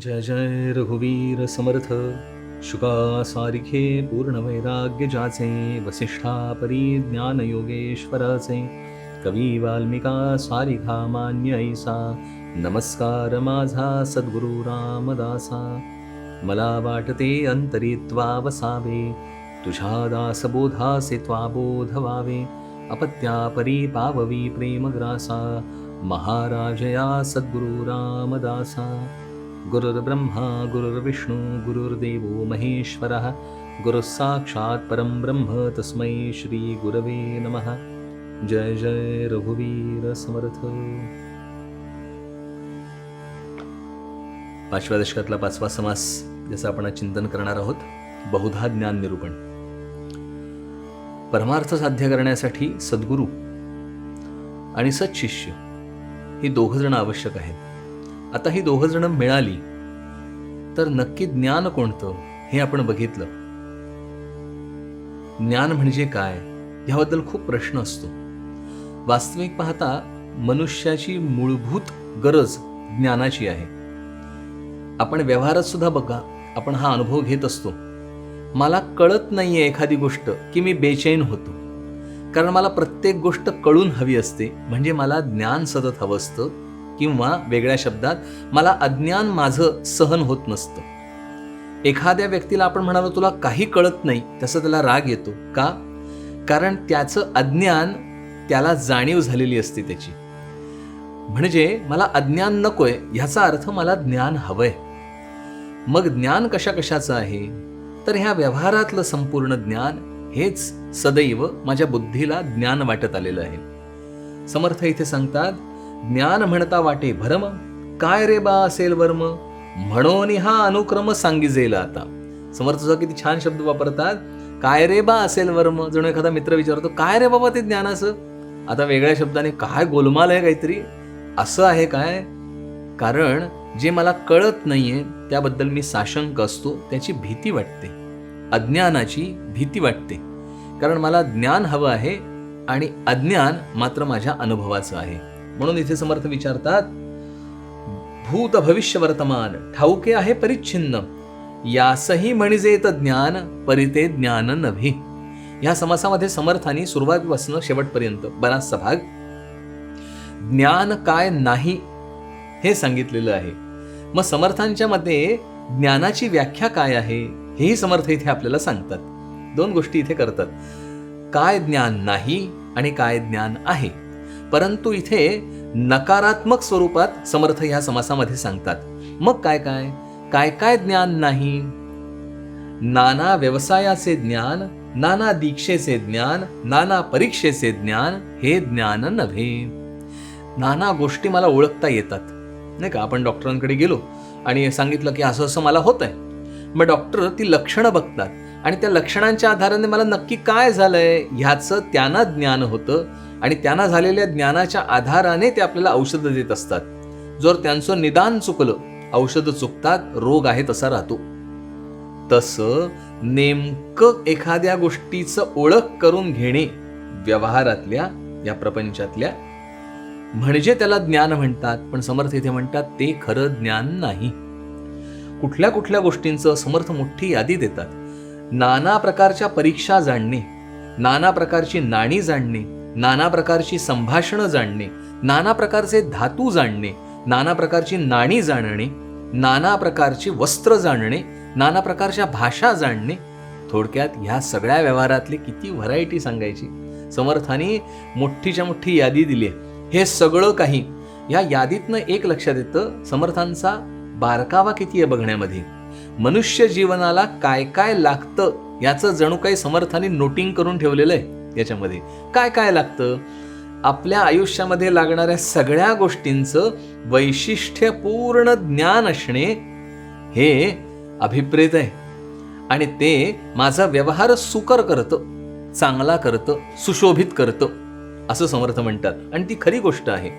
जय जय रघुवीर समर्थ। शुका सारिखे पूर्ण वैराग्य जाचे वसिष्ठा परी ज्ञान योगेश्वराचे कवी वाल्मिका सारिखा मान्य ऐसा। नमस्कार माझा सद्गुरु रामदासा। मला वाटते अंतरित्वा वसावे तुझ्या दासबोधासे त्वा बोध अपत्या परी पाववी प्रेमग्रासा। महाराजया सद्गुरु रामदासा। गुरुर्ब्रह्मा गुरुर्विष्णू गुरुर्देवो महेश्वरः। गुरुः साक्षात् परं ब्रह्म तस्मै श्री गुरवे नमः। जय जय रघुवीर समर्थ। पाचव्या दशकातला पाचवा समास ज्याचं आपण चिंतन करणार आहोत बहुधा ज्ञान निरूपण. परमार्थ साध्य करण्यासाठी सद्गुरू आणि सत्शिष्य ही दोघं जण आवश्यक आहेत. आता ही दोघं जण मिळाली तर नक्की ज्ञान कोणतं हे आपण बघितलं. ज्ञान म्हणजे काय? ह्याबद्दल खूप प्रश्न असतो. वास्तविक पाहता मनुष्याची मूलभूत गरज ज्ञानाची आहे. आपण व्यवहारात सुद्धा बघा आपण हा अनुभव घेत असतो. मला कळत नाहीये एखादी गोष्ट की मी बेचैन होतो. कारण मला प्रत्येक गोष्ट कळून हवी असते. म्हणजे मला ज्ञान सतत हवं असतं. किंवा वेगळ्या शब्दात मला अज्ञान माझं सहन होत नसतं. एखाद्या व्यक्तीला आपण म्हणालो तुला काही कळत नाही तसं त्याला राग येतो. का? कारण त्याचं अज्ञान त्याला जाणीव झालेली असते त्याची. म्हणजे मला अज्ञान नकोय ह्याचा अर्थ मला ज्ञान हवंय. मग ज्ञान कशा कशाचं आहे? तर ह्या व्यवहारातलं संपूर्ण ज्ञान हेच सदैव माझ्या बुद्धीला ज्ञान वाटत आलेलं आहे. समर्थ इथे सांगतात ज्ञान म्हणता वाटे भरम. काय रे बा असेल वर्म? म्हणून हा अनुक्रम सांगिजेल आता. समर्थ सुद्धा किती छान शब्द वापरतात. काय रे बा असेल वर्म? जणू एखादा मित्र विचारतो काय रे बाबा ते ज्ञानाचं? आता वेगळ्या शब्दाने काय गोलमाल आहे काहीतरी? असं आहे काय? कारण जे मला कळत नाहीये त्याबद्दल मी साशंक असतो त्याची भीती वाटते. अज्ञानाची भीती वाटते. कारण मला ज्ञान हवं आहे आणि अज्ञान मात्र माझ्या अनुभवाचं आहे. म्हणून इथे समर्थ विचारतात भूत भविष्य वर्तमान ठाऊके आहे परिच्छिन्न यासही म्हणजे ज्ञान परिते ज्ञान नव्हे. या समासामध्ये समर्थानी सुरुवातीपासून शेवटपर्यंत बराचसा भाग ज्ञान काय नाही? हे सांगितलेलं आहे. मग समर्थांच्या मते ज्ञानाची व्याख्या काय आहे हेही समर्थ इथे आपल्याला सांगतात. दोन गोष्टी इथे करतात. काय ज्ञान नाही आणि काय ज्ञान आहे? परंतु इथे नकारात्मक स्वरूपात समर्थ ह्या समासामध्ये सांगतात. मग काय काय? काय काय ज्ञान नाही? नाना व्यवसायाचे ज्ञान नाना दीक्षेचे ज्ञान नाना परीक्षेचे ज्ञान हे ज्ञान नव्हे. नाना गोष्टी मला ओळखता येतात. नाही का? आपण डॉक्टरांकडे गेलो आणि सांगितलं की असं असं मला होत आहे मग डॉक्टर ती लक्षणं बघतात. आणि त्या लक्षणांच्या आधाराने मला नक्की काय झालंय ह्याचं त्यांना ज्ञान होतं. आणि त्यांना झालेल्या ज्ञानाच्या आधाराने ते आपल्याला औषधं देत असतात. जर त्यांचं निदान चुकलं औषधं चुकतात रोग आहे तसा राहतो. तसं नेमकं एखाद्या गोष्टीचं ओळख करून घेणे व्यवहारातल्या या प्रपंचातल्या म्हणजे त्याला ज्ञान म्हणतात पण समर्थ इथे म्हणतात ते खरं ज्ञान नाही. कुठल्या कुठल्या गोष्टींचं समर्थ मोठी यादी देतात. नाना प्रकारच्या परीक्षा जाणणे नाना प्रकारची नाणी जाणणे नाना प्रकारची संभाषणं जाणणे नाना प्रकारचे धातू जाणणे नाना प्रकारची नाणी जाणणे नाना प्रकारची वस्त्र जाणणे नाना प्रकारच्या भाषा जाणणे. थोडक्यात ह्या सगळ्या व्यवहारातली किती व्हरायटी सांगायची? समर्थाने मोठीच्या मोठी यादी दिली आहे. हे सगळं काही या यादीतनं एक लक्षात येतं समर्थांचा बारकावा किती आहे बघण्यामध्ये? मनुष्य जीवनाला काय काय लागतं याचं जणू काही समर्थाने नोटिंग करून ठेवलेलं आहे याच्यामध्ये. काय काय लागतं? आपल्या आयुष्यामध्ये लागणाऱ्या सगळ्या गोष्टींचं वैशिष्ट्यपूर्ण ज्ञान असणे हे अभिप्रेत आहे. आणि ते माझा व्यवहार सुकर करतं चांगला करतं सुशोभित करतं असं समर्थ म्हणतात. आणि ती खरी गोष्ट आहे.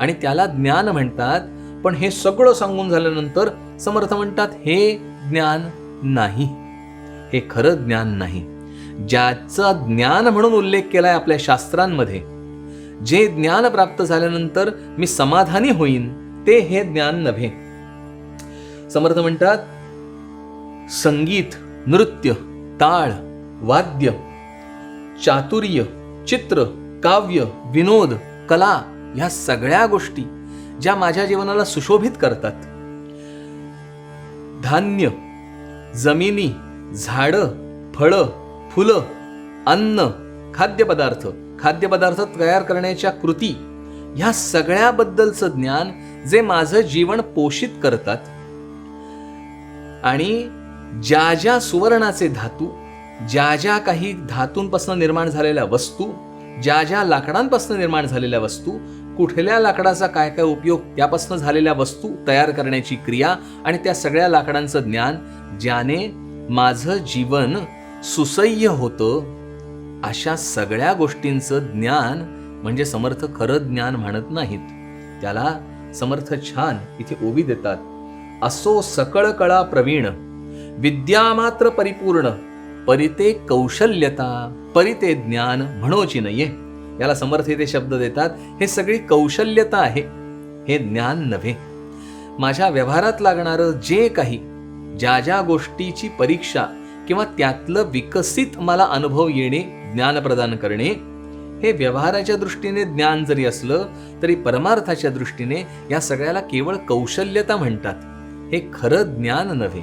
आणि त्याला ज्ञान म्हणतात पण हे सगळं सांगून झाल्यानंतर समर्थ म्हणतात हे ज्ञान नाही. हे खरं ज्ञान नाही. ज्याचा ज्ञान म्हणून उल्लेख केलाय आपल्या शास्त्रांमध्ये जे ज्ञान प्राप्त झाल्यानंतर मी समाधानी होईन ते हे ज्ञान नव्हे. समर्थ म्हणतात संगीत नृत्य ताळ वाद्य चातुर्य चित्र काव्य विनोद कला ह्या सगळ्या गोष्टी ज्या माझ्या जीवनाला सुशोभित करतात. धान्य जमिनी झाडं फळं फुलं अन्न खाद्यपदार्थ खाद्यपदार्थ तयार करण्याच्या कृती ह्या सगळ्याबद्दलचं ज्ञान जे माझं जीवन पोषित करतात. आणि ज्या ज्या सुवर्णाचे धातू ज्या ज्या काही धातूंपासून निर्माण झालेल्या वस्तू ज्या ज्या लाकडांपासून निर्माण झालेल्या वस्तू कुठल्या लाकडाचा काय काय उपयोग त्यापासून झालेल्या वस्तू तयार करण्याची क्रिया आणि त्या सगळ्या लाकडांचं ज्ञान ज्याने माझं जीवन सुसह्य होतं अशा सगळ्या गोष्टींचं ज्ञान म्हणजे समर्थ खरं ज्ञान म्हणत नाहीत. त्याला समर्थ छान इथे ओवी देतात. असो सकळ कळा प्रवीण विद्या मात्र परिपूर्ण परिते कौशल्यता परिते ज्ञान म्हणोची नाहीये याला समर्थ इथे शब्द देतात. हे सगळी कौशल्यता आहे. हे ज्ञान नव्हे. माझ्या व्यवहारात लागणारं जे काही ज्या ज्या गोष्टीची परीक्षा किंवा त्यातलं विकसित मला अनुभव येणे ज्ञान प्रदान करणे हे व्यवहाराच्या दृष्टीने ज्ञान जरी असलं तरी परमार्थाच्या दृष्टीने या सगळ्याला केवळ कौशल्यता म्हणतात. हे खरं ज्ञान नव्हे.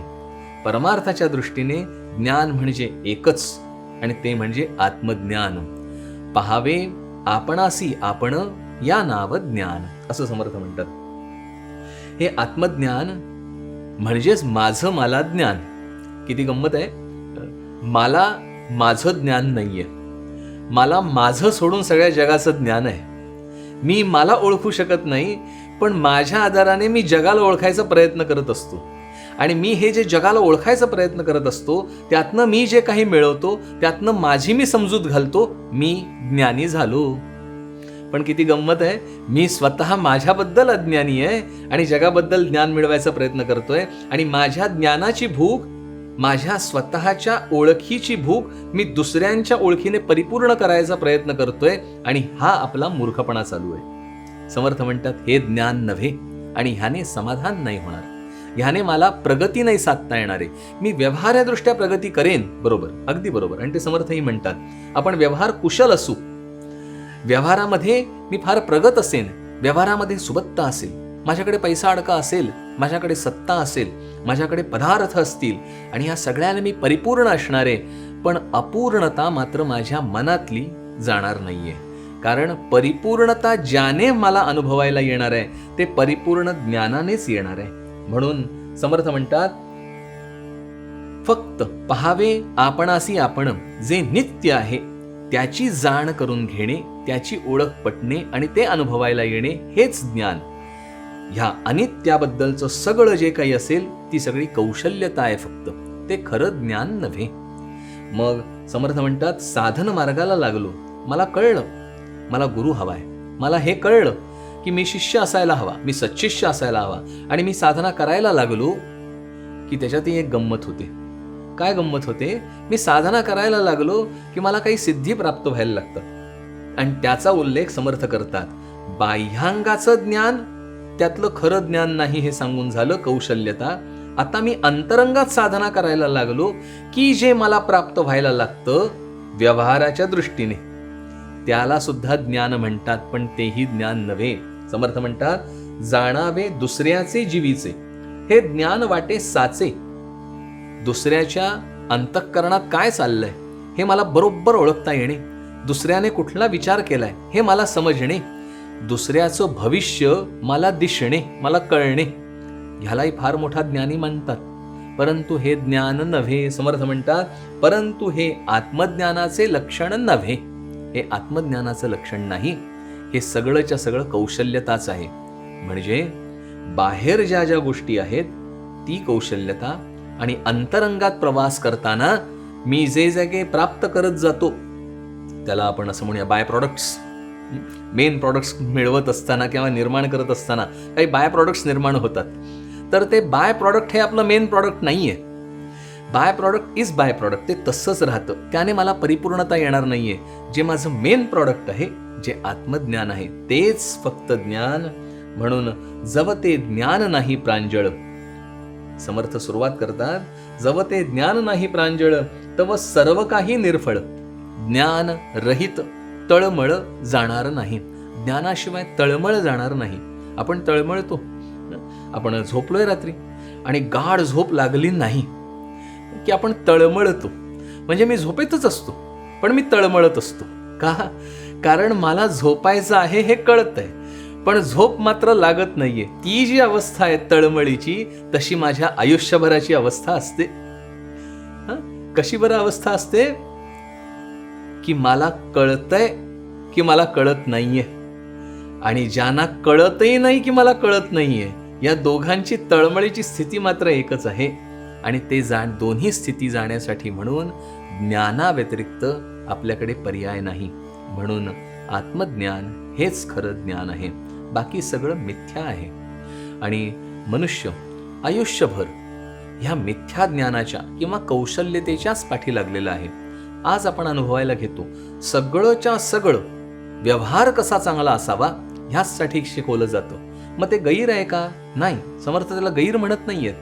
परमार्थाच्या दृष्टीने ज्ञान म्हणजे एकच आणि ते म्हणजे आत्मज्ञान. पहावे आपणासी आपण या नाव ज्ञान असं समर्थ म्हणतात. हे आत्मज्ञान म्हणजेच माझं मला ज्ञान. किती गंमत आहे? मला माझं ज्ञान नाहीये. मला माझं सोडून सगळ्या जगाचं ज्ञान आहे. मी मला ओळखू शकत नाही पण माझ्या आधाराने मी जगाला ओळखायचा प्रयत्न करत असतो. आणि मी हे जे जगाला ओळखायचा प्रयत्न करत असतो त्यातनं मी जे काही मिळवतो त्यातनं माझी मी समजूत घालतो मी ज्ञानी झालो. पण किती गंमत आहे मी स्वतः माझ्याबद्दल अज्ञानी आहे आणि जगाबद्दल ज्ञान मिळवायचा प्रयत्न करतोय आणि माझ्या ज्ञानाची भूक माझ्या स्वतःच्या ओळखीची भूक मी दुसऱ्यांच्या ओळखीने परिपूर्ण करायचा प्रयत्न करतोय आणि हा आपला मूर्खपणा चालू आहे. समर्थ म्हणतात हे ज्ञान नव्हे आणि ह्याने समाधान नाही होणार. ह्याने मला प्रगती नाही साधता येणार. आहे मी व्यवहारदृष्ट्या प्रगती करेन. बरोबर. अगदी बरोबर. आणि ते समर्थही म्हणतात. आपण व्यवहार कुशल असू. व्यवहारामध्ये मी फार प्रगत असेन. व्यवहारामध्ये सुबत्ता असेल. माझ्याकडे पैसा अडका असेल. माझ्याकडे सत्ता असेल. माझ्याकडे पदार्थ असतील. आणि ह्या सगळ्याने मी परिपूर्ण असणार. आहे पण अपूर्णता मात्र माझ्या मनातली जाणार नाहीये. कारण परिपूर्णता ज्याने मला अनुभवायला येणार आहे ते परिपूर्ण ज्ञानानेच येणार आहे. म्हणून समर्थ म्हणतात फक्त पहावे आपणासी आपण जे नित्य आहे त्याची जाण करून घेणे त्याची ओळख पटणे आणि ते अनुभवायला येणे हेच ज्ञान. ह्या अनित्याबद्दलचं सगळं जे काही असेल ती सगळी कौशल्यता आहे फक्त. ते खरं ज्ञान नव्हे. मग समर्थ म्हणतात साधन मार्गाला लागलो. मला कळलं. मला गुरु हवाय. मला हे कळलं. की मी शिष्य असायला हवा मी सच्शिष्य असायला हवा आणि मी साधना करायला लागलो की त्याच्यातही एक गंमत होते. काय गंमत होते? मी साधना करायला लागलो की मला काही सिद्धी प्राप्त व्हायला लागतात आणि त्याचा उल्लेख समर्थ करतात. बाह्यांगाचं ज्ञान त्यातलं खरं ज्ञान नाही हे सांगून झालं कौशल्यता. आता मी अंतरंगात साधना करायला लागलो की जे मला प्राप्त व्हायला लागतं व्यवहाराच्या दृष्टीने. त्याला सुद्धा ज्ञान म्हणतात पण तेही ज्ञान नव्हे. समर्थ म्हणतात जाणावे दुसऱ्याचे जीवीचे. हे ज्ञान वाटे साचे. दुसऱ्याच्या अंतःकरणात काय चाललंय? हे मला बरोबर ओळखता येणे. दुसऱ्याने कुठला विचार केलाय? हे मला समजणे. दुसऱ्याचं भविष्य मला दिसणे मला कळणे. ह्यालाही फार मोठा ज्ञानी म्हणतात. परंतु हे ज्ञान नव्हे समर्थ म्हणतात परंतु हे आत्मज्ञानाचे लक्षण नव्हे. हे आत्मज्ञानाचं लक्षण नाही. हे सगळंच्या सगळं कौशल्यताच आहे. म्हणजे बाहेर ज्या ज्या गोष्टी आहेत ती कौशल्यता आणि अंतरंगात प्रवास करताना मी जे जागे प्राप्त करत जातो त्याला आपण असं म्हणूया बाय प्रॉडक्ट्स मेन प्रॉडक्ट्स मिळवत असताना किंवा निर्माण करत असताना काही बाय प्रॉडक्ट्स निर्माण होतात. तर ते बाय प्रॉडक्ट हे आपलं मेन प्रॉडक्ट नाही आहे by product is by product ते तसंच राहतं. त्याने मला परिपूर्णता येणार नाहीये. जे माझं मेन प्रॉडक्ट आहे जे आत्मज्ञान आहे तेच फक्त ज्ञान. म्हणून जव ते ज्ञान नाही प्रांजळ. समर्थ सुरुवात करतात. जव ते ज्ञान नाही प्रांजळ तव सर्व काही निर्फळ. ज्ञान रहित तळमळ जाणार नाही. ज्ञानाशिवाय तळमळ जाणार नाही. आपण तळमळतो. आपण झोपलोय रात्री आणि गाढ झोप लागली नाही. की आपण तळमळतो. म्हणजे मी झोपेतच असतो पण मी तळमळत असतो. का? कारण मला झोपायचं आहे हे कळतंय. पण झोप मात्र लागत नाहीये. ती जी अवस्था आहे तळमळीची तशी माझ्या आयुष्यभराची अवस्था असते. हं? कशी बरं अवस्था असते? की मला कळतंय की मला कळत नाहीये. आणि ज्यांना कळतही नाही की मला कळत नाहीये या दोघांची तळमळीची स्थिती मात्र एकच आहे. आणि ते जाण दोन्ही स्थिती जाण्यासाठी म्हणून ज्ञानाव्यतिरिक्त आपल्याकडे पर्याय नाही. म्हणून आत्मज्ञान हेच खरं ज्ञान आहे. बाकी सगळं मिथ्या आहे. आणि मनुष्य आयुष्यभर ह्या मिथ्या ज्ञानाच्या किंवा कौशल्यतेच्याच पाठी लागलेला आहे. आज आपण अनुभवायला घेतो सगळंच्या सगळं व्यवहार कसा चांगला असावा ह्याचसाठी शिकवलं जातं. मग ते गैर आहे का? नाही. समर्थ त्याला गैर म्हणत नाहीयेत.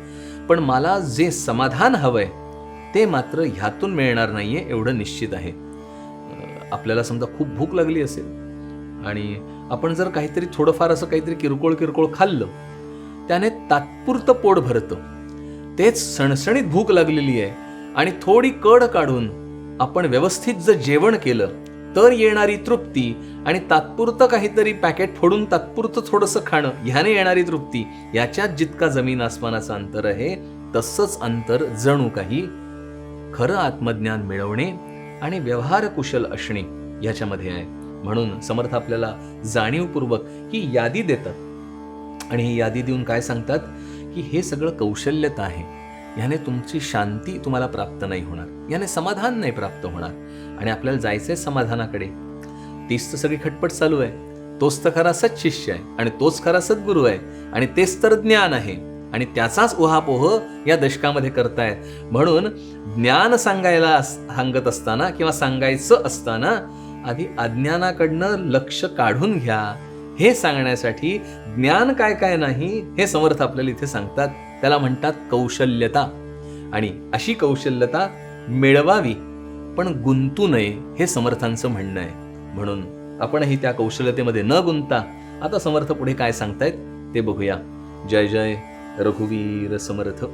पण मला जे समाधान हवंय ते मात्र ह्यातून मिळणार नाहीये एवढं निश्चित आहे. आपल्याला समजा खूप भूक लागली असेल आणि आपण जर काहीतरी थोडंफार असं काहीतरी किरकोळ किरकोळ खाल्लं त्याने तात्पुरतं पोट भरतं. तेच सणसणीत भूक लागलेली आहे आणि थोडी कड काढून आपण व्यवस्थित जर जेवण केलं तर येणारी तृप्ती आणि तात्पुरतं काहीतरी पॅकेट फोडून तात्पुरतं थोडंसं खाणं ह्याने येणारी तृप्ती याच्यात जितका जमीन आसमानाचं अंतर आहे तसंच अंतर जणू काही. खरं आत्मज्ञान मिळवणे आणि व्यवहार कुशल असणे ह्याच्यामध्ये आहे. म्हणून समर्थ आपल्याला जाणीवपूर्वक ही यादी देतात. आणि ही यादी देऊन काय सांगतात? की हे सगळं कौशल्यता आहे. ह्याने तुमची शांती तुम्हाला प्राप्त नाही होणार. याने समाधान नाही प्राप्त होणार. आणि आपल्याला जायचंय समाधानाकडे. तीच तर सगळी खटपट चालू आहे. तोच तर खरा सच्शिष्य आहे. आणि तोच खरा सद्गुरू आहे. आणि तेच तर ज्ञान आहे. आणि त्याचाच उहापोह या दशकामध्ये करतायत. म्हणून ज्ञान सांगायला सांगत असताना किंवा सांगायचं असताना आधी अज्ञानाकडनं लक्ष काढून घ्या. हे सांगण्यासाठी ज्ञान काय काय नाही हे समर्थ आपल्याला इथे सांगतात. त्याला म्हणतात कौशल्यता. आणि अशी कौशल्यता मिळवावी पण गुंतू नये हे समर्थांचं म्हणणं आहे. म्हणून आपणही त्या कौशल्यतेमध्ये न गुंता आता समर्थ पुढे काय सांगतायत ते बघूया. जय जय रघुवीर समर्थ.